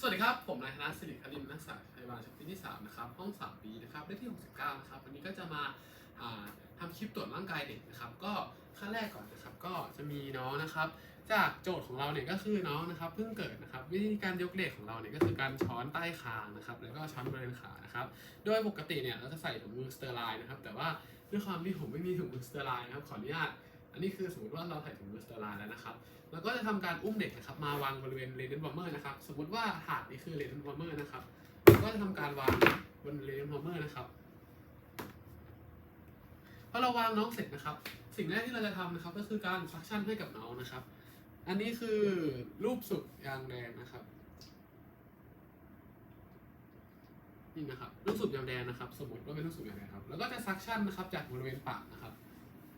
สวัสดีครับ ผมนายธนสิริคดินนักศึกษาพยาบาลชั้นปีที่ 3 นะครับ ห้อง3ปีนะครับเลขที่ 69 นะครับ วันนี้ก็จะมาอ่าทำคลิปตรวจร่างกายเด็กนะครับ ก็ขั้นแรกก่อนนะครับ ก็จะมีน้องนะครับ จากโจทย์ของเราเนี่ยก็คือน้องนะครับเพิ่งเกิดนะครับ วิธีการยกเด็กของเราเนี่ยก็คือการช้อนใต้คางนะครับ แล้วก็ช้อนบริเวณขานะครับ โดยปกติเนี่ยเราจะใส่ถุงมือสเตอร์ไลน์นะครับ แต่ว่าด้วยความที่ผมไม่มีถุงมือสเตอร์ไลน์นะครับ ขออนุญาต อันนี้คือสมมติว่าเราใส่ถุงมือสเตอร์ไลน์แล้วนะครับแล้วก็จะทำการอุ้มเด็กนะครับมาวางบริเวณเลนส์บอมเมอร์นะครับ สมมติว่าถาดนี้คือเลนส์บอมเมอร์นะครับเราก็จะทำการวางบนเลนส์บอมเมอร์นะครับพอเราวางน้องเสร็จนะครับ สิ่งแรกที่เราจะทำนะครับ ก็คือการซักชั่นให้กับน้องนะครับ อันนี้คือรูปสุกยางแดงนะครับนี่นะครับลูกสูบยางแดงนะครับ สมมติว่าเป็นลูกสูบยางแดงครับ แล้วก็จะซักชั่นนะครับจากบริเวณปากนะครับ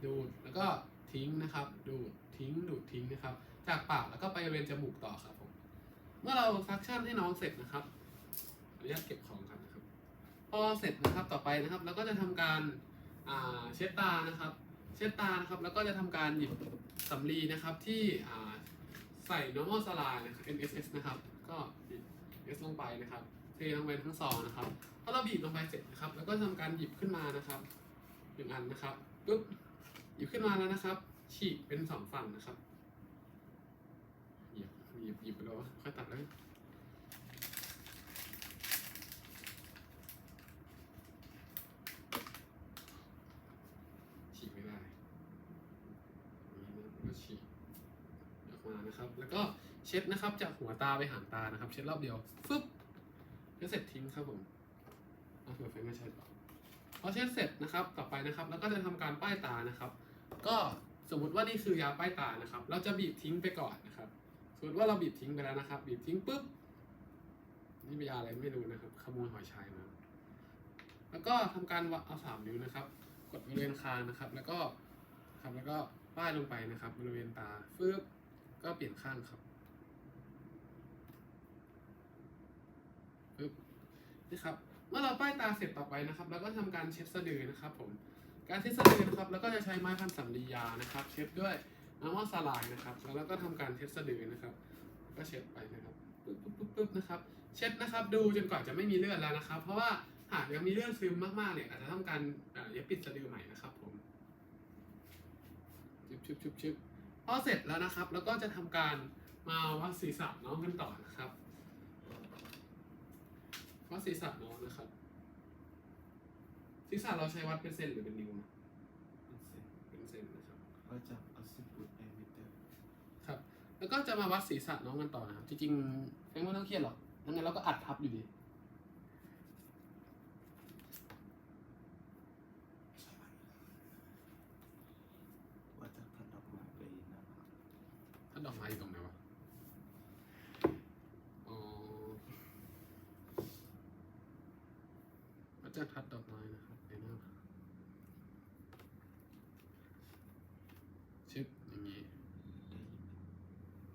ดูดแล้วก็ ทิ้งนะครับ ดูดทิ้งดูดทิ้งนะครับ จากปากแล้วก็ไปบริเวณจมูกต่อครับผมเมื่อเราซักชั่นให้น้องเสร็จนะครับอนุญาตเก็บของกันนะครับ พอเสร็จนะครับต่อไปนะครับเราก็จะทำการเช็ดตานะครับ เช็ดตานะครับแล้วก็จะทำการหยิบสำลีนะครับที่ใส่ normal saline นะครับ NSS นะครับ ก็บีบ S ลงไปนะครับ เทลงไปทั้งซองนะครับพอเราบีบลงไปเสร็จนะครับ แล้วก็ทำการหยิบขึ้นมานะครับหนึ่งอันนะครับปุ๊บ ยิบขึ้นมาแล้วนะครับ ฉีกเป็นสองฝั่งนะครับหยิบหยิบหยิบไปแล้วค่อยตัดเลยฉีกไม่ได้นี่นะก็ฉีกออกมานะครับ แล้วก็เช็ดนะครับ จากหัวตาไปหางตานะครับ เช็ดรอบเดียวฟึบก็เสร็จทิ้งครับผมเอาเผื่อไฟไม่ใช่ต่อพอเช็ดเสร็จนะครับ ต่อไปนะครับ แล้วก็จะทำการป้ายตานะครับ ก็สมมติว่านี่คือยาป้ายตานะครับ เราจะบีบทิ้งไปก่อนนะครับ สมมติว่าเราบีบทิ้งไปแล้วนะครับ บีบทิ้งปุ๊บ นี่เป็นยาอะไรไม่รู้นะครับ ขโมยหอยชายมาแล้วก็ทำการเอาสามนิ้วนะครับ กดบริเวณคางนะครับ แล้วก็ครับแล้วก็ป้ายลงไปนะครับ บริเวณตาฟึบก็เปลี่ยนข้างครับฟึบนี่ครับ เมื่อเราป้ายตาเสร็จต่อไปนะครับ เราก็ทำการเช็ดสะดือนะครับผม การเช็ดสะดือนะครับแล้วก็จะใช้ไม้พันสำลียานะครับ เช็ดด้วยน้ำมันสลายนะครับ แล้วเราก็ทำการเช็ดสะดือนะครับ ก็เช็ดไปนะครับปึ๊บปึ๊บปึ๊บปึ๊บนะครับ เช็ดนะครับ ดูจนกว่าจะไม่มีเลือดแล้วนะครับ เพราะว่าหากยังมีเลือดซึมมากๆเนี่ยอาจจะต้องการเย็บปิดสะดือใหม่นะครับผมชึบชึบชึบชึบพอเสร็จแล้วนะครับ แล้วก็จะทำการมาวัดศีรษะน้องกันต่อนะครับวัดศีรษะน้องนะครับ ศีรษะเราใช้วัดเป็นเซนหรือเป็นนิ้วนะเป็นเซนนะครับก็จะเอาสิบฟุตไอมิเตอร์ครับ แล้วก็จะมาวัดศีรษะน้องกันต่อนะครับจริงๆไม่ต้องเครียดหรอกยังไงเราก็อัดทับอยู่ดี ว่าจะพันดอกไม้ไปนะครับ ถ้าดอกไม้อยู่ตรงไหนวะ อ๋อวัดจากทัดดอกไม้นะครับในหน้าผากชึบอย่างนี้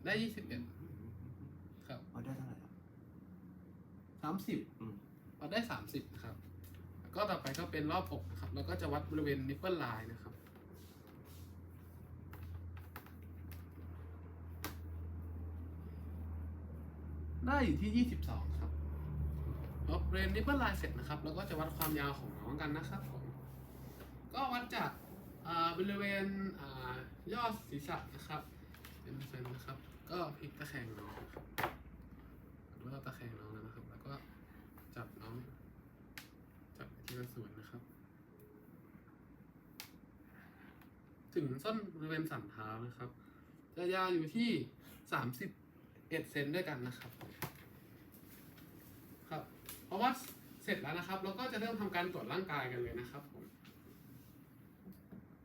ได้ยี่สิบเอ็ดครับเอาได้เท่าไหร่ครับสามสิบอืมวัดได้สามสิบนะครับแล้วก็ต่อไปก็เป็นรอบอกนะครับ แล้วก็จะวัดบริเวณนิปเปิลไลน์นะครับ ได้อยู่ที่ยี่สิบสองครับวัดบริเวณนิปเปิลไลน์เสร็จนะครับ แล้วก็จะวัดความยาวของน้องกันนะครับผมก็วัดจากอ่าบริเวณอ่ายอดศีรษะนะครับ เป็นเซนนะครับ ก็พลิกตะแคงน้องนะครับหรือว่าตะแคงน้องแล้วนะครับ แล้วก็จับน้อง จับทีละส่วนนะครับ ถึงส้นบริเวณสันเท้านะครับ จะยาวอยู่ที่สามสิบเอ็ดเซนด้วยกันนะครับ ครับ เพราะว่าเสร็จแล้วนะครับ เราก็จะเริ่มทำการตรวจร่างกายกันเลยนะครับผม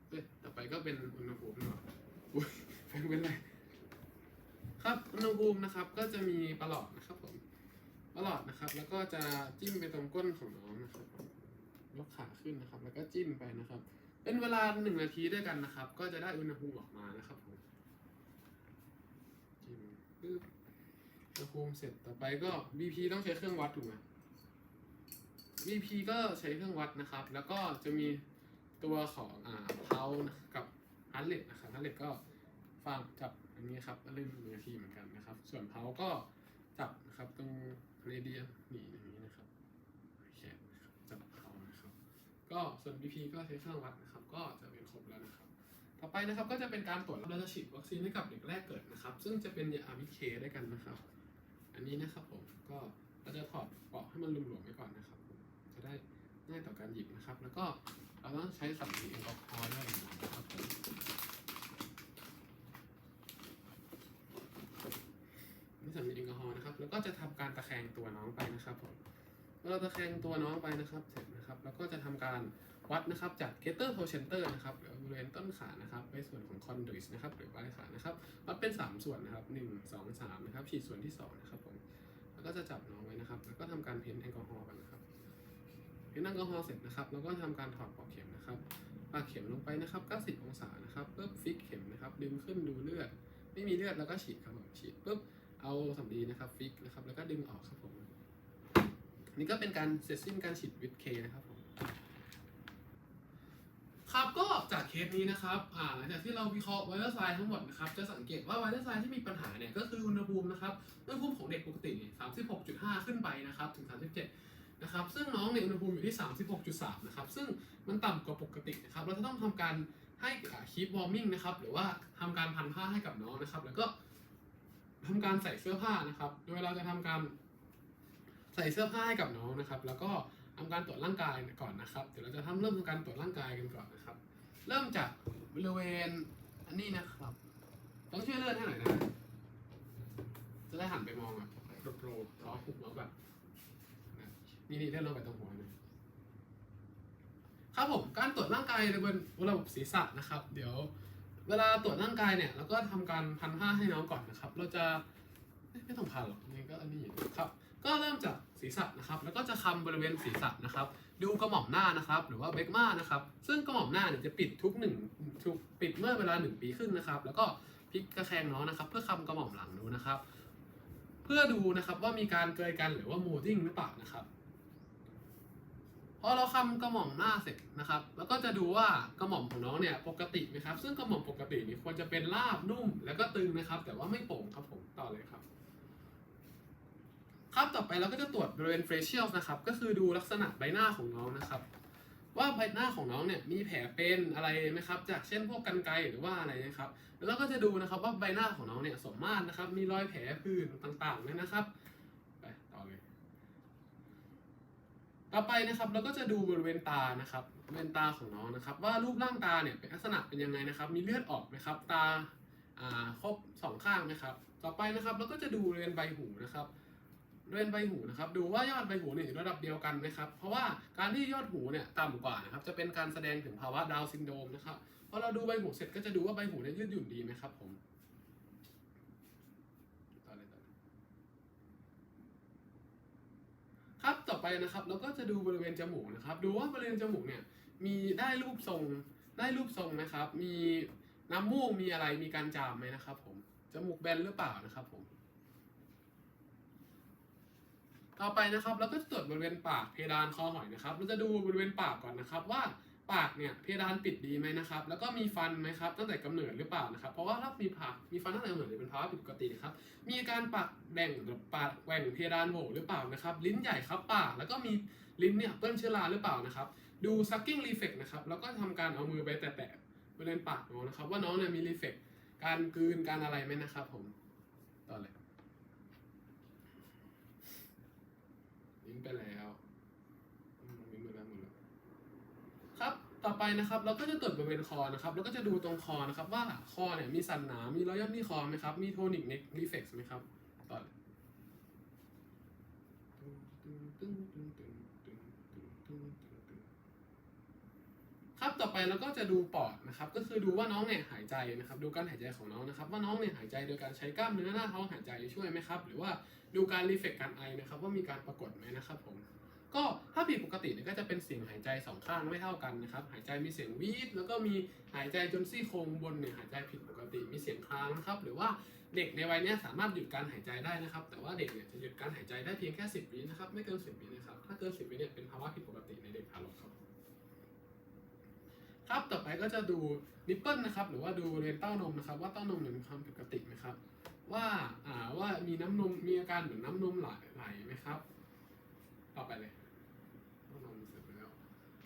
เอ้ยต่อไปก็เป็นอุณหภูมิเนาะอุ้ยเป็นเป็นไร ครับอุณหภูมินะครับก็จะมีประหลอดนะครับผมประหลอดนะครับ แล้วก็จะจิ้มไปตรงก้นของน้องนะครับยกขาขึ้นนะครับ แล้วก็จิ้มไปนะครับ เป็นเวลาหนึ่งนาทีด้วยกันนะครับ ก็จะได้อุณหภูมิออกมานะครับผมจิ้มปึ๊บอุณหภูมิเสร็จต่อไปก็ BP ต้องใช้เครื่องวัดถูกไหม BP ก็ใช้เครื่องวัดนะครับ แล้วก็จะมีตัวของอ่าเพากับฮาร์ดเรทนะครับฮาร์ดเรทก็ฟังจับ อันนี้ครับเล่นหนึ่งนาทีเหมือนกันนะครับ ส่วนเพาก็จับนะครับตรงเรเดียนนี่อย่างนี้นะครับแขนนะคจับเขานะครับก็ส่วน BP ก็ใช้เครื่องวัดนะครับ ก็จะเป็นครบแล้วนะครับ ต่อไปนะครับก็จะเป็นการตรวจเราจะฉีดวัคซีนให้กับเด็กแรกเกิดนะครับ ซึ่งจะเป็นยาอาวิเคด้วยกันนะครับ อันนี้นะครับผมก็เราจะถอดเปาะให้มันหลวมๆไว้ก่อนนะครับ จะได้ง่ายต่อการหยิบนะครับ แล้วก็เราต้องใช้สำลีแอลกอฮอล์ด้วยนะครับ ผมนี่สำลีแอลกอฮอล์นะครับ แล้วก็จะทำการตะแคงตัวน้องไปนะครับผมเมื่อเราตะแคงตัวน้องไปนะครับเสร็จนะครับ แล้วก็จะทำการวัดนะครับจากเกเตอร์โทเชนเตอร์นะครับหรือบริเวณต้นขานะครับไปส่วนของคอนดิสนะครับหรือปลายขานะครับวัดเป็น 3 ส่วนนะครับ 1 2 3 นะครับฉีดส่วนที่ 2 นะครับผมแล้วก็จะจับน้องไว้นะครับ แล้วก็ทำการเพ้นแอลกอฮอล์กันนะครับเพ้นแอลกอฮอล์เสร็จนะครับแล้วก็ทำการถอดปลอกเข็มนะครับปากเข็มลงไปนะครับ90 องศานะครับปุ๊บฟิกเข็มนะครับดึงขึ้นดูเลือดไม่มีเลือดแล้วก็ฉีดครับผมฉีดปุ๊บ เอาสำลีนะครับฟิกนะครับแล้วก็ดึงออกครับผมนี่ก็เป็นการเสร็จสิ้นการฉีดวิตเคนะครับผมครับก็จากเคสนี้นะครับอ่าหลังจากที่เราวิเคราะห์ไวรัสไซน์ทั้งหมดนะครับจะสังเกตว่าไวรัสไซน์ที่มีปัญหาเนี่ยก็คืออุณหภูมินะครับอุณหภูมิของเด็กปกติเนี่ย36.5ขึ้นไปนะครับถึง37นะครับซึ่งน้องเนี่ยอุณหภูมิอยู่ที่ 36.3 นะครับ ซึ่งมันต่ำกว่าปกตินะครับ เราจะต้องทำการให้คีปวอร์มิ่งนะครับ หรือว่าทำการพันผ้าให้กับน้องนะครับ แล้วก็ ทำการใส่เสื้อผ้านะครับ โดยเราจะทำการใส่เสื้อผ้าให้กับน้องนะครับ แล้วก็ทำการตรวจร่างกายก่อนนะครับ เดี๋ยวเราจะทำเริ่มทำการตรวจร่างกายกันก่อนนะครับ เริ่มจากบริเวณอันนี้นะครับ ต้องช่วยเลื่อนให้หน่อยนะ จะได้หันไปมองแบบโปรโปรล้อหุบแล้วแบบนี่นี่เลื่อนลงไปตรงหัวนะครับผมการตรวจร่างกายในบนระบบศีรษะนะครับ เดี๋ยว เวลาตรวจร่างกายเนี่ยเราก็ทำการพันผ้าให้น้องก่อนนะครับ เราจะไม่ต้องพันหรอกนี่ก็อันนี้ครับ ก็เริ่มจากศีรษะนะครับ แล้วก็จะคำบริเวณศีรษะนะครับ ดูกระหม่อมหน้านะครับ หรือว่าเบกมานะครับ ซึ่งกระหม่อมหน้าเนี่ยจะปิดทุกหนึ่งทุกปิดเมื่อเวลาหนึ่งปีขึ้นนะครับ แล้วก็พลิกกระแคงน้องนะครับ เพื่อคำกระหม่อมหลังดูนะครับ เพื่อดูนะครับว่ามีการเกยกันหรือว่าโมดิ้งหรือเปล่านะครับ พอเราคำกระหม่อมหน้าเสร็จนะครับ แล้วก็จะดูว่ากระหม่อมของน้องเนี่ยปกติไหมครับ ซึ่งกระหม่อมปกตินี่ควรจะเป็นราบนุ่มแล้วก็ตึงนะครับ แต่ว่าไม่โป่งครับผมต่อเลยครับครับต่อไปเราก็จะตรวจบริเวณ facial นะครับ ก็คือดูลักษณะใบหน้าของน้องนะครับ ว่าใบหน้าของน้องเนี่ยมีแผลเป็นอะไรไหมครับ จากเช่นพวกกันไกรหรือว่าอะไรนะครับ แล้วก็จะดูนะครับว่าใบหน้าของน้องเนี่ยสมมาตรนะครับ มีรอยแผลผื่นต่างๆไหมนะครับ ไปต่อเลย ต่อไปนะครับเราก็จะดูบริเวณตานะครับบริเวณตาของน้องนะครับ ว่ารูปร่างตาเนี่ยเป็นลักษณะเป็นยังไงนะครับ มีเลือดออกไหมครับ ตาครบสองข้างไหมครับ ต่อไปนะครับเราก็จะดูบริเวณใบหูนะครับบริเวณใบหูนะครับ ดูว่ายอดใบหูเนี่ยอยู่ระดับเดียวกันไหมครับ เพราะว่าการที่ยอดหูเนี่ยต่ำกว่านะครับ จะเป็นการแสดงถึงภาวะดาวซินโดมนะครับพอเราดูใบหูเสร็จก็จะดูว่าใบหูเนี่ยยืดหยุ่นดีไหมครับผมต่อเลยต่อเลยครับต่อ ไปนะครับเราก็จะดูบริเวณจมูกนะครับ ดูว่าบริเวณจมูกเนี่ยมีได้รูปทรงได้รูปทรงนะครับ มีน้ำมูกมีอะไรมีการจามไหมนะครับ ผมจมูกแบนหรือเปล่านะครับผม ต่อไปนะครับเราก็จะตรวจบริเวณปากเพดานคอหอยนะครับ เราจะดูบริเวณปากก่อนนะครับว่า ปากเนี่ยเพดานปิดดีไหมนะครับ แล้วก็มีฟันไหมครับ ตั้งแต่กำเนิดหรือเปล่านะครับ เพราะว่าถ้ามีปากมีฟันตั้งแต่กำเนิดเนี่ยเป็นภาวะผิดปกตินะครับ มีการปากแบ่งหรือปากแหว่งเพดานโหว่หรือเปล่านะครับ ลิ้นใหญ่ครับปาก แล้วก็มีลิ้นเนี่ยเปื้อนเชื้อราหรือเปล่านะครับ ดู sucking reflex นะครับ แล้วก็ทำการเอามือไปแตะๆบริเวณปากน้องนะครับ ว่าน้องเนี่ยมี reflex การกลืนการอะไรไหมนะครับ ผม ต่อเลย ลิงก์ไปแล้วอืมลิงก์หมดแล้วหมดแล้ว ครับ ต่อไปนะครับเราก็จะตรวจบริเวณคอนะครับเราก็จะดูตรงคอนะครับ ว่าคอเนี่ยมีสันหนา มีรอยย่นที่คอไหมครับ มีโทนิกเน็กรีเฟกซ์ไหมครับต่อครับต่อไปเราก็จะดูปอดนะครับ ก็คือดูว่าน้องเนี่ยหายใจนะครับ ดูการหายใจของน้องนะครับ ว่าน้องเนี่ยหายใจโดยการใช้กล้ามเนื้อหน้าท้องหายใจช่วยไหมครับ หรือว่าดูการรีเฟกการไอนะครับ ว่ามีการปรากฏไหมนะครับผม ก็ถ้าผิดปกติเนี่ยก็จะเป็นเสียงหายใจสองข้างไม่เท่ากันนะครับ หายใจมีเสียงวีดแล้วก็มีหายใจจนซี่โครงบนเนี่ยหายใจผิดปกติมีเสียงครางนะครับ หรือว่าเด็กในวัยนี้สามารถหยุดการหายใจได้นะครับ แต่ว่าเด็กเนี่ยจะหยุดการหายใจได้เพียงแค่ 10 วินะครับ ไม่เกิน 10 วินะครับ ถ้าเกิน 10 วิเนี่ยเป็นภาวะผิดปกติในเด็กทารกครับครับต่อไปก็จะดูนิปเปิลนะครับ หรือว่าดูบริเวณเต้านมนะครับ ว่าเต้านมเนี่ยมีความผิดปกติไหมครับ ว่าอ่าว่ามีน้ำนมมีอาการเหมือนน้ำนมไหลไหลไหมครับ ต่อไปเลยน้ำนมเสร็จแล้ว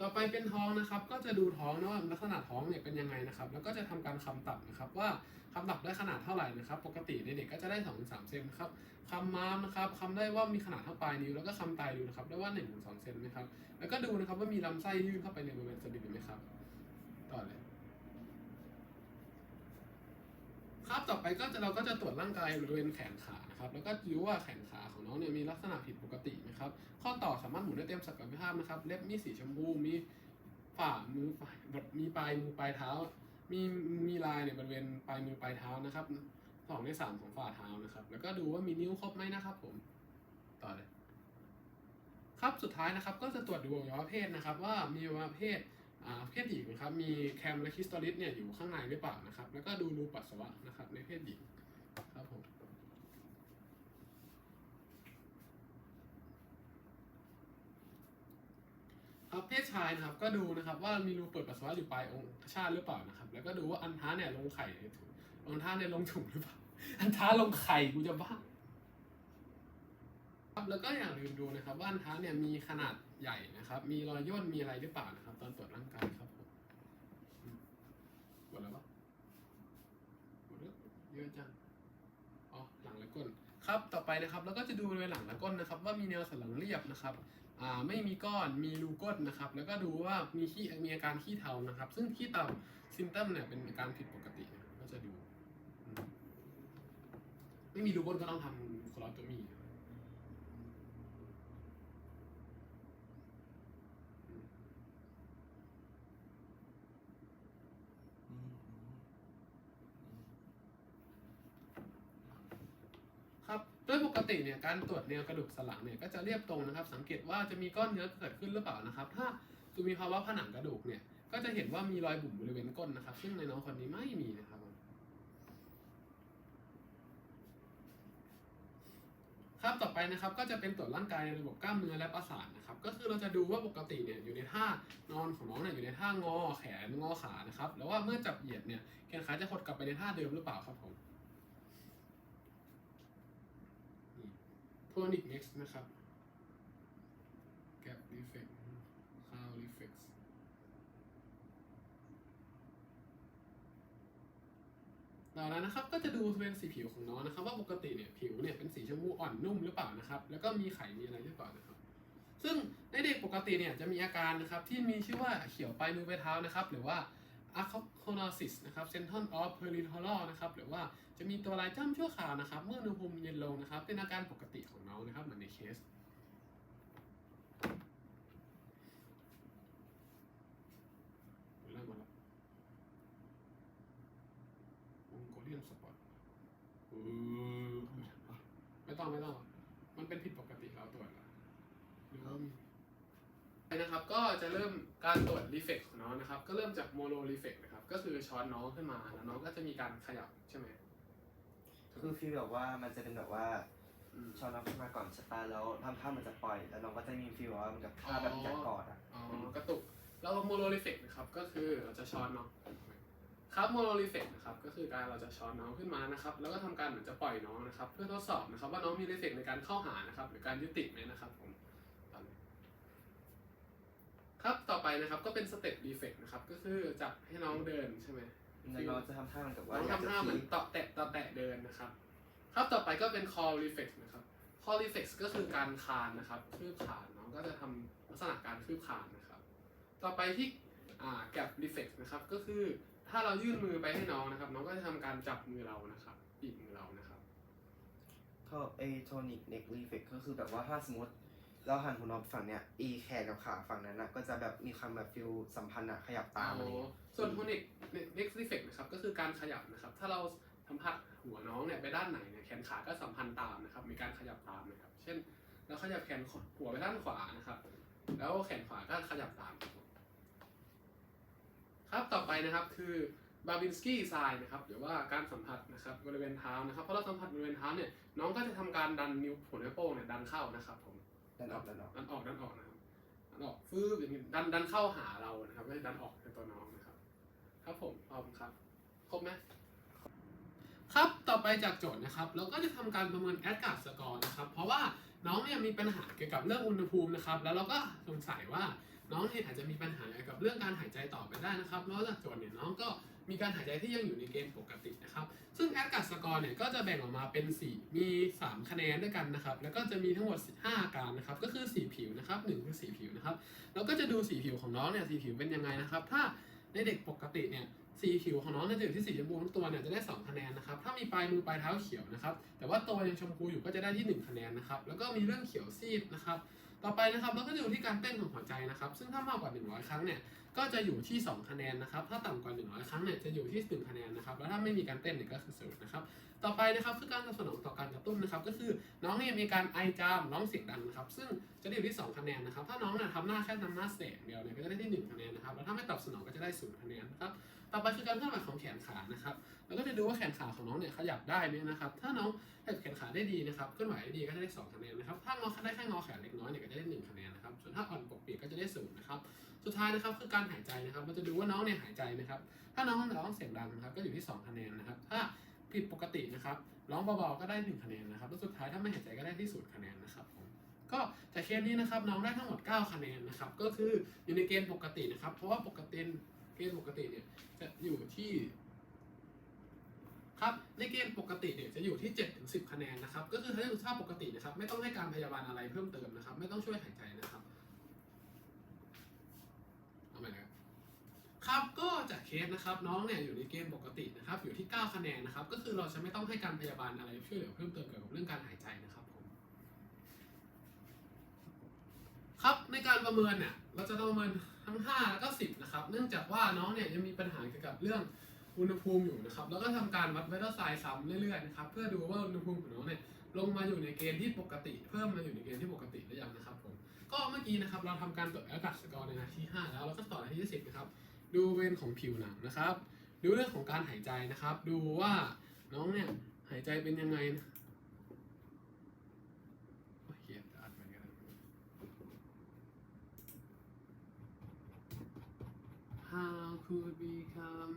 ต่อไปเป็นท้องนะครับ ก็จะดูท้องนะว่าลักษณะท้องเนี่ยเป็นยังไงนะครับ แล้วก็จะทำการคำตับนะครับ ว่าคำตับได้ขนาดเท่าไหร่นะครับ ปกติเด็กๆก็จะได้2อถึงสเซนนะครับคำม้ามนะครับคำได้ว่ามีขนาดเท่าปลายนิ้วแล้วก็คำไตดูนะครับได้ว่า1นถึงสเซนนะครับ แล้วก็ดูนะครับว่ามีลำไส้ยื่นเข้าไปในบริเวณสะดือไหมครับ ต่อเลย ครับต่อไปก็จะเราก็จะตรวจร่างกายบริเวณแขนขานะครับ แล้วก็ดูว่าแขนขาของน้องเนี่ยมีลักษณะผิดปกติไหมครับ ข้อต่อสามารถหมุนได้เต็มศักยภาพนะครับ เล็บมีสีชมพู มีฝ่ามือฝ่ายแบบมีปลายมือปลายเท้า มีมีลายเนี่ยบริเวณปลายมือปลายเท้านะครับสองในสามของฝ่าเท้านะครับ แล้วก็ดูว่ามีนิ้วครบไหมนะครับผม ต่อเลย ครับ สุดท้ายนะครับ ก็จะตรวจดูอวัยวะเพศนะครับ ว่ามีอวัยวะเพศ เพศหญิงนะครับมีแคมและคิสตอลิสเนี่ยอยู่ข้างในหรือเปล่านะครับ แล้วก็ดูรูปัสสาวะนะครับในเพศหญิงครับผมครับเพศชายนะครับก็ดูนะครับว่ามีรูเปิดปัสสาวะอยู่ปลายองคชาตหรือเปล่านะครับ แล้วก็ดูว่าอันท้าเนี่ยลงไข่ในถุงอันท้าเนี่ยลงถุงหรือเปล่าอันท้าลงไข่กูจะบ้าครับแล้วก็อย่าลืมดูนะครับว่าอันท้าเนี่ยมีขนาด ใหญ่นะครับ มีรอยย่นมีอะไรหรือเปล่านะครับ ตอนตรวจร่างกายครับผมอืมหมดแล้วปะหมดเยอะจังอ๋อหลังและก้นครับต่อไปนะครับแล้วก็จะดูบริเวณหลังและก้นนะครับ ว่ามีแนวสันหลังเรียบนะครับอ่าไม่มีก้อนมีรูก้นนะครับ แล้วก็ดูว่ามีขี้มีอาการขี้เทานะครับ ซึ่งขี้เทาซิมตัมเนี่ยเป็นอาการผิดปกตินะก็จะดู ไม่มีรูก้นก็ต้องทำคลอสโตมีนะครับ อืมอืม ครับโดยป กติเนี่ยการตรวจแนวกระดูกสันหลังเนี่ยก็จะเรียบตรงนะครับ สังเกตว่าจะมีก้อนเนื้อเกิดขึ้นหรือเปล่านะครับ ถ้าจะมีภาวะผนังกระดูกเนี่ยก็จะเห็นว่ามีรอยบุ๋มบริเวณก้นนะครับ ซึ่งในน้องคนนี้ไม่มีนะครับผมครับต่อไปนะครับก็จะเป็นตรวจร่างกายในระบบกล้ามเนื้อและประสาทนะครับ ก็คือเราจะดูว่าปกติเนี่ยอยู่ในท่านอนของน้องเนี่ยอยู่ในท่างอแขนงอขานะครับแล้วว่าเมื่อจับเหยียดเนี่ยแขนขาจะหดกลับไปในท่าเดิมหรือเปล่าครับผม โทนิกเน็กซ์นะครับแก p รีเฟกคาวรีเฟกต่อแล้วนะครับก็จะดูเป็นสีผิวของน้องนะครับ ว่าปกติเนี่ยผิวเนี่ยเป็นสีชมพูอ่อนนุ่มหรือเปล่านะครับ แล้วก็มีไขมีอะไรหรือเปล่านะครับ ซึ่งในเด็กปกติเนี่ยจะมีอาการนะครับที่มีชื่อว่าเขียวปลายมือปลายเท้านะครับ หรือว่า a c o n o s i s นะครับ central of peritoneal นะครับหรือว่าจะมีตัวลายจ้ำชั่วคราวนะครับ เมื่ออุณหภูมิเย็นลงนะครับ เป็นอาการปกติของน้องนะครับเหมือนในเคสเริ่มมาแล้ววงโกเลียนสปอตไม่ต้อง ไม่ต้อง มันเป็นผิดปกติเราตรวจแล้วหรือว่ามีไป นะครับก็จะเริ่มการตรวจรีเฟกของน้องนะครับ ก็เริ่มจากโมโนรีเฟกนะครับ ก็คือช้อนน้องขึ้นมาแล้วน้องก็จะมีการขยับใช่ไหมคือฟีลแบบว่ามันจะเป็นแบบว่าอืม ช้อนน้ำขึ้นมาก่อนใช่ปะแล้วทำท่ามันจะปล่อย แล้วน้องก็จะมีฟีลว่ามันกับท่าแบบจะกอดอะ อ๋อกระตุกแล้วโมโนรีเฟกนะครับก็คือเราจะช้อนน้องครับโมโนรีเฟกนะครับก็คือการเราจะช้อนน้องขึ้นมานะครับแล้วก็ทำการเหมือนจะปล่อยน้องนะครับ เพื่อทดสอบนะครับว่าน้องมีรีเฟกในการเข้าหานะครับหรือการยุติไหมนะครับผมตอนนี้ครับต่อไป นะครับ ก็เป็นสเต็ปรีเฟกนะครับ ก็คือจับให้น้องเดินใช่ไหมแล้วน้องจะทำท่ามันกับน้ว่าองอยากทำจะท่าเหมือนทิ้งเตาะแตะเตาะแตะเดินนะครับ ครับต่อไปก็เป็น call reflex นะครับ call reflex ก็คือการคลานนะครับคืบคลานน้องก็จะทำลักษณะการคืบคลานนะครับ ต่อไปที่อ่า gap reflex นะครับ ก็คือถ้าเรายื่นมือไปให้น้องนะครับ น้องก็จะทำการจับมือเรานะครับบีบมือเรานะครับก็ไอโทนิกเน็กรีเฟกก็คือแบบว่าถ้าสมมติ เราหันหัวนอนฝั่งเนี้ยอีแขนกับขาฝั่งนั้นนะก็จะแบบมีความแบบฟิลสัมพันธ์อะขยับตามอะไรอย่างเงี้ยส่วน tonic neck reflex นะครับก็คือการขยับนะครับ ถ้าเราสัมผัสหัวน้องเนี่ยไปด้านไหนเนี่ยแขนขาก็สัมพันธ์ตามนะครับ มีการขยับตามนะครับ เช่นเราขยับแขนหัวไปด้านขวานะครับ แล้วแขนขวาก็ขยับตาม ครับต่อไปนะครับคือบาบินสกี้ไซน์นะครับหรือว่าการสัมผัสนะครับบริเวณเท้านะครับเพราะเราสัมผัสบริเวณเท้าเนี่ยน้องก็จะทำการดันนิ้วหัวนิ้วโป้งเนี่ยดันเข้านะครับผม ดันออกดันออกดันออกดันออกนะครับดันออกฟืบอย่างนี้ดันดันเข้าหาเรานะครับไม่ได้ดันออกในตัวน้องนะครับ ครับผมพร้อมครับครบไหมครับต่อไปจากโจทย์นะครับ เราก็จะทำการประเมินแอดการ์ดสกอร์นะครับ เพราะว่าน้องเนี่ยมีปัญหาเกี่ยวกับเรื่องอุณหภูมินะครับ แล้วเราก็สงสัยว่าน้องเนี่ยอาจจะมีปัญหาเกี่ยวกับเรื่องการหายใจต่อไปได้นะครับนอกจากโจทย์เนี่ยน้องก็มีการหายใจที่ยังอยู่ในเกณฑ์ปกติ กรเนี่ยก็จะแบ่งออกมาเป็น 4 มี 3 คะแนนด้วยกันนะครับ แล้วก็จะมีทั้งหมด 5 อาการนะครับ ก็คือสีผิวนะครับหนึ่งคือสีผิวนะครับเราก็จะดูสีผิวของน้องเนี่ยสีผิวเป็นยังไงนะครับ ถ้าในเด็กปกติเนี่ยสีผิวของน้องจะอยู่ที่สีชมพูทั้งตัวเนี่ยจะได้ 2 คะแนนนะครับ ถ้ามีปลายมือปลายเท้าเขียวนะครับ แต่ว่าตัวยังชมพูอยู่ก็จะได้ที่ 1 คะแนนนะครับ แล้วก็มีเรื่องเขียวซีดนะครับ ต่อไปนะครับเราก็จะดูที่การเต้นของหัวใจนะครับ ซึ่งถ้ามากกว่า 100 ครั้งเนี่ย ก็จะอยู่ที่ 2 คะแนนนะครับ ถ้าต่ำกว่า 100 ครั้งเนี่ยจะอยู่ที่1คะแนนนะครับ แล้วถ้าไม่มีการเต้นเนี่ยก็คือศูนย์นะครับ ต่อไปนะครับคือการตอบสนองต่อการกระตุ้นนะครับ ก็คือน้องเนี่ยมีการไอจามร้องเสียงดังนะครับ ซึ่งจะได้อยู่ที่ 2 คะแนนนะครับ ถ้าน้องเนี่ยทำหน้าแค่ทำหน้าเสียงเดียวเนี่ยก็จะได้ที่ 1 คะแนนนะครับ แล้วถ้าไม่ตอบสนองก็จะได้ศูนย์คะแนนนะครับ ต่อไปคือการเคลื่อนไหวของแขนขานะครับ แล้วก็จะดูว่าแขนขาของน้องเนี่ยขยับได้ไหมนะครับ ถ้าน้องขยับแขนขาได้ดีนะครับเคลื่อนไหวได้ดีก็จะได้สองคะแนนนะครับ ถ้างอได้แค่งอแขนเล็กน้อยเนี่ยก็จะได้หนึ่งคะแนนนะครับ ส่วนถ้าอ่อนปกเปียกก็จะได้ศูนย์นะครับ สุดท้ายนะครับคือการหายใจนะครับมันจะดูว่าน้องเนี่ยหายใจไหมครับ ถ้าน้องร้องเสียงดังนะครับ ก็อยู่ที่ 2 คะแนนนะครับ ถ้าผิดปกตินะครับร้องเบาๆก็ได้ 1 คะแนนนะครับแล้วสุดท้ายถ้าไม่หายใจก็ได้ที่ศูนย์คะแนนนะครับผมก็จากเคสนี้นะครับน้องได้ทั้งหมด 9 คะแนนนะครับ ก็คืออยู่ในเกณฑ์ปกตินะครับ เพราะว่าปกติเกณฑ์ปกติเนี่ยจะอยู่ที่ครับในเกณฑ์ปกติเนี่ยจะอยู่ที่7ถึง10 คะแนนนะครับ ก็คือถ้าอยู่ค่าปกตินะครับ ไม่ต้องให้การพยาบาลอะไรเพิ่มเติมนะครับ ไม่ต้องช่วยหายใจนะครับ เอาใหม่นะครับ ครับก็จากเค สนะครับน้องเนี่ยอยู่ในเกณฑ์ปกตินะครับอยู่ที่ 9 คะแนนนะครับก็คือเราจะไม่ต้องให้การพยาบาลอะไรช่วยเหลือเพิ่มเติมเกี่ยวกับเรื่องการหายใจนะครับผมครับในการประเมินเนี่ยเราจะประเมินทั้ง 5 แล้วก็ 10นะครับเนื่องจากว่าน้องเนี่ยยังมีปัญหาเกี่ยวกับเรื่องอุณหภูมิอยู่นะครับแล้วก็ทำการวัดไวรัสไซน์ซ้ำเรื่อยๆนะครับเพื่อดูว่าอุณหภูมิของน้องเนี่ยลงมาอยู่ในเกณฑ์ที่ปกติ เพิ่มมาอยู่ในเกณฑ์ที่ปกติหรือยังนะครับผมก็เมื่อกี้นะครับเราทำการตรวจแอากาศสกอร์ในนาที่5แล้วเราก็ต่อนาทีที่10นะครับ ดูเวรของผิวหนังนะครับ ดูเรื่องของการหายใจนะครับ ดูว่าน้องเนี่ยหายใจเป็นยังไงนะโอเคอัดไปกัน How could we come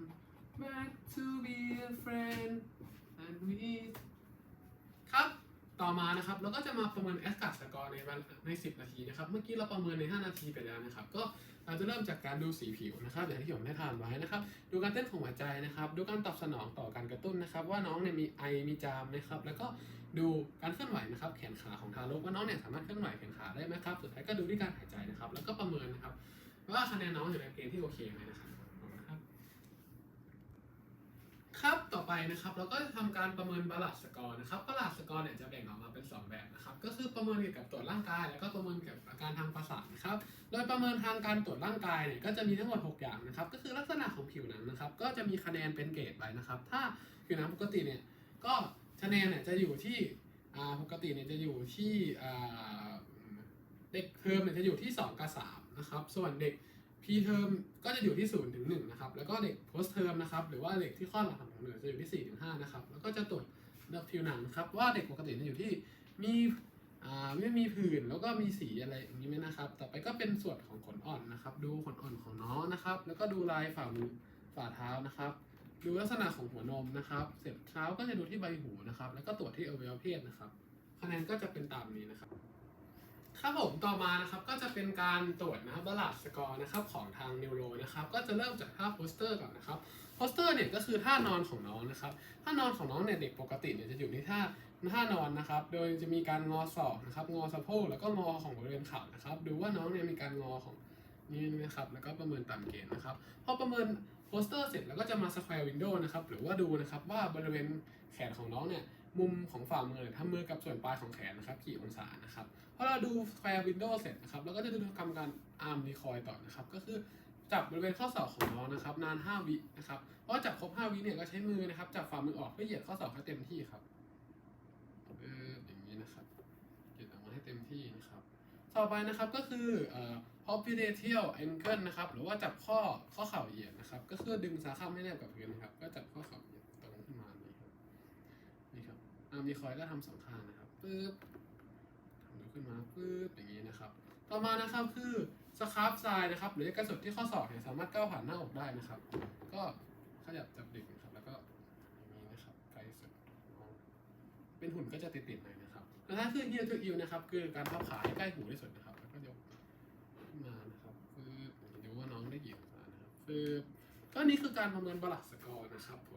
back to be a friend and we ครับ ต่อมานะครับเราก็จะมาประเมินแอสกัดสกอร์ในวันใน 10 นาทีนะครับ เมื่อกี้เราประเมินใน 5 นาทีไปแล้วนะครับ ก็ เราจะเริ่มจากการดูสีผิวนะครับอย่างที่ผมได้ทำไว้นะครับ ดูการเต้นของหัวใจนะครับ ดูการตอบสนองต่อการกระตุ้นนะครับ ว่าน้องเนี่ยมีไอมีจามไหมครับ แล้วก็ดูการเคลื่อนไหวนะครับ แขนขาของทารกว่าน้องเนี่ยสามารถเคลื่อนไหวแขนขาได้ไหมครับ สุดท้ายก็ดูที่การหายใจนะครับ แล้วก็ประเมินนะครับ ว่าคะแนนน้องอยู่ในเกณฑ์ที่โอเคไหมนะครับ ครับต่อไปนะครับเราก็จะทำการประเมินบาลานซ์สกอร์นะครับบาลานซ์สกอร์เนี่ยจะแบ่งออกมาเป็น 2 แบบนะครับก็คือประเมินเกี่ยวกับตรวจร่างกาย แล้วก็ประเมินเกี่ยวกับอาการทางประสาทนะครับโดยประเมินทางการตรวจร่างกายเนี่ยก็จะมีทั้งหมด 6 อย่างนะครับก็คือลักษณะของผิวหนังนะครับก็จะมีคะแนนเป็นเกรดไปนะครับถ้าผิวหนังปกติเนี่ยก็คะแนนเนี่ยจะอยู่ที่ปกติเนี่ยจะอยู่ที่เด็กเทอมเนี่ยจะอยู่ที่ 2 กับ3นะครับส่วนเด็ก พีเทอมก็จะอยู่ที่0ถึง1นะครับ แล้วก็เด็กโพสเทอมนะครับ หรือว่าเด็กที่คลอดหลังของเหนือจะอยู่ที่4ถึง5นะครับ แล้วก็จะตรวจผิวหนังครับว่าเด็กปกติจะอยู่ที่มีอ่าไม่มีผื่นแล้วก็มีสีอะไรอย่างนี้ไหมนะครับ ต่อไปก็เป็นส่วนของขนอ่อนนะครับ ดูขนอ่อนของน้องนะครับ แล้วก็ดูลายฝ่ามือฝ่าเท้านะครับ ดูลักษณะของหัวนมนะครับ เสร็จเท้าก็จะดูที่ใบหูนะครับ แล้วก็ตรวจที่อวัยวะเพศนะครับ คะแนนก็จะเป็นตามนี้นะครับ ครับผมต่อมานะครับก็จะเป็นการตรวจนะครับบาลานซ์สกอร์นะครับของทางนิวโรนะครับก็จะเริ่มจากท่าโพสเตอร์ก่อนนะครับโพสเตอร์เนี่ยก็คือท่านอนของน้องนะครับท่านอนของน้องเนี่ยเด็กปกติเนี่ยจะอยู่ในท่าท่านอนนะครับ โดยจะมีการงอศอกนะครับงอสะโพกแล้วก็งอของบริเวณเข่านะครับดูว่าน้องเนี่ยมีการงอของนี่นะครับแล้วก็ประเมินตามเกณฑ์นะครับพอประเมินโพสเตอร์เสร็จแล้วก็จะมาสแควร์วินโดว์นะครับหรือว่าดูนะครับว่าบริเวณแขนของน้องเนี่ย มุมของฝ่ามือเนี่ยทำมือกับส่วนปลายของแขนนะครับกี่องศานะครับพอเราดู Square Window เสร็จนะครับเราก็จะดูทำการ Arm Decoy ต่อนะครับ ก็คือจับบริเวณข้อศอกของน้องนะครับ นาน 5 วินะครับเพราะจับครบ 5 วิเนี่ยก็ใช้มือนะครับจับฝ่ามือออกเพื่อเหยียดข้อศอกให้เต็มที่ครับเอออย่างนี้นะครับเหยียดออกมาให้เต็มที่นะครับ ต่อไปนะครับก็คือเอ่อ popliteal ankle นะครับ หรือว่าจับข้อข้อเข่าเหยียดนะครับ ก็คือดึงขาข้างไม่แนบกับพื้นนะครับ ก็จับข้อเข่าเหยียดตรงขึ้นมานี่ครับนี่ ครับ Arm Decoy ก็ทำสองข้างนะครับปึ๊บทำยกขึ้นมาปึ๊บอย่างนี้นะครับ ต่อมานะครับคือสครับทรายนะครับ หรือกระสุนที่ข้อศอกเนี่ยสามารถก้าวผ่านหน้าอกได้นะครับ ก็ขยับจับดึงนะครับ แล้วก็อย่างนี้นะครับไกลสุดเป็นหุ่นก็จะติดๆหน่อยนะครับแล้วถ้าคือ heel to heel นะครับ คือการพับขาให้ใกล้หูที่สุดนะครับ แล้วก็ยกขึ้นมานะครับคือดูว่าน้องได้กี่องศานะครับคือก็นี่คือการประเมินบลักสกอร์นะครับผม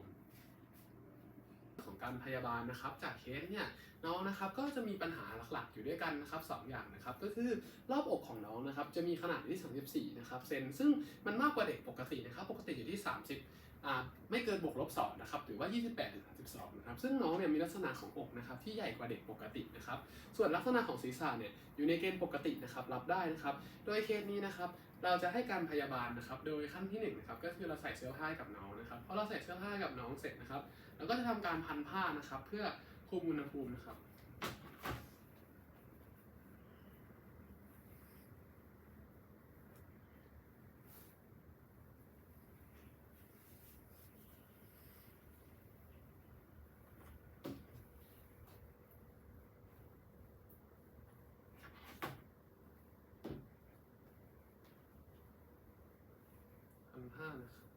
การพยาบาลนะครับ จากเคสเนี่ยน้องนะครับก็จะมีปัญหาหลักๆ อยู่ด้วยกันนะครับสองอย่างนะครับก็คือรอบอกของน้องนะครับจะมีขนาดที่ 34 นะครับเซนซึ่งมันมากกว่าเด็กปกตินะครับ ปกติอยู่ที่ 30ไม่เกินบวกลบ2นะครับหรือว่า 28ถึง32นะครับซึ่งน้องเนี่ยมีลักษณะของอกนะครับที่ใหญ่กว่าเด็กปกตินะครับส่วนลักษณะของศีรษะเนี่ยอยู่ในเกณฑ์ปกตินะครับรับได้นะครับ โดยเคสนี้นะครับเราจะให้การพยาบาลนะครับ โดยขั้นที่หนึ่งนะครับก็คือเราใส่เสื้อผ้าให้กับน้องนะครับพอเราใส่เสื้อผ้ากับน้องเสร็จนะครับ แล้วก็จะทำการพันผ้านะครับ เพื่อคุมอุณหภูมินะครับ พันผ้านะครับ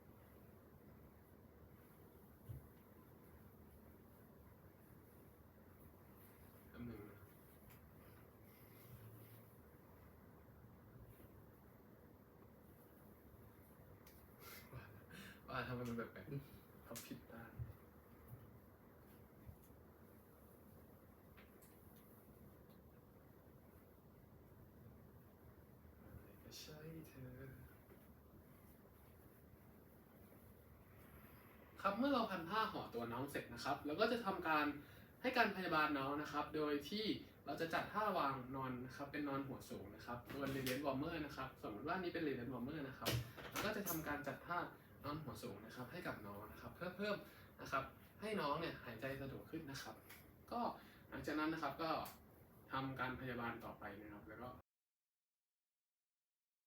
อันหนึ่งนะว่า่าทำไมมันแบบแบบเขาผิดด้านใช่เธอครับเมื่อเราพันผ้าห่อตัวน้องเสร็จนะครับเราก็จะทำการให้การพยาบาลน้องนะครับ โดยที่เราจะจัดท่าวางนอนนะครับเป็นนอนหัวสูงนะครับบนเรเลนวอร์เมอร์นะครับสมมติว่านี้เป็นเรเลนวอร์เมอร์นะครับเราก็จะทำการจัดท่า นอนหัวสูงนะครับให้กับน้องนะครับ เพื่อเพิ่มนะครับให้น้องเนี่ยหายใจสะดวกขึ้นนะครับ ก็หลังจากนั้นนะครับก็ทำการพยาบาลต่อไปนะครับแล้วก็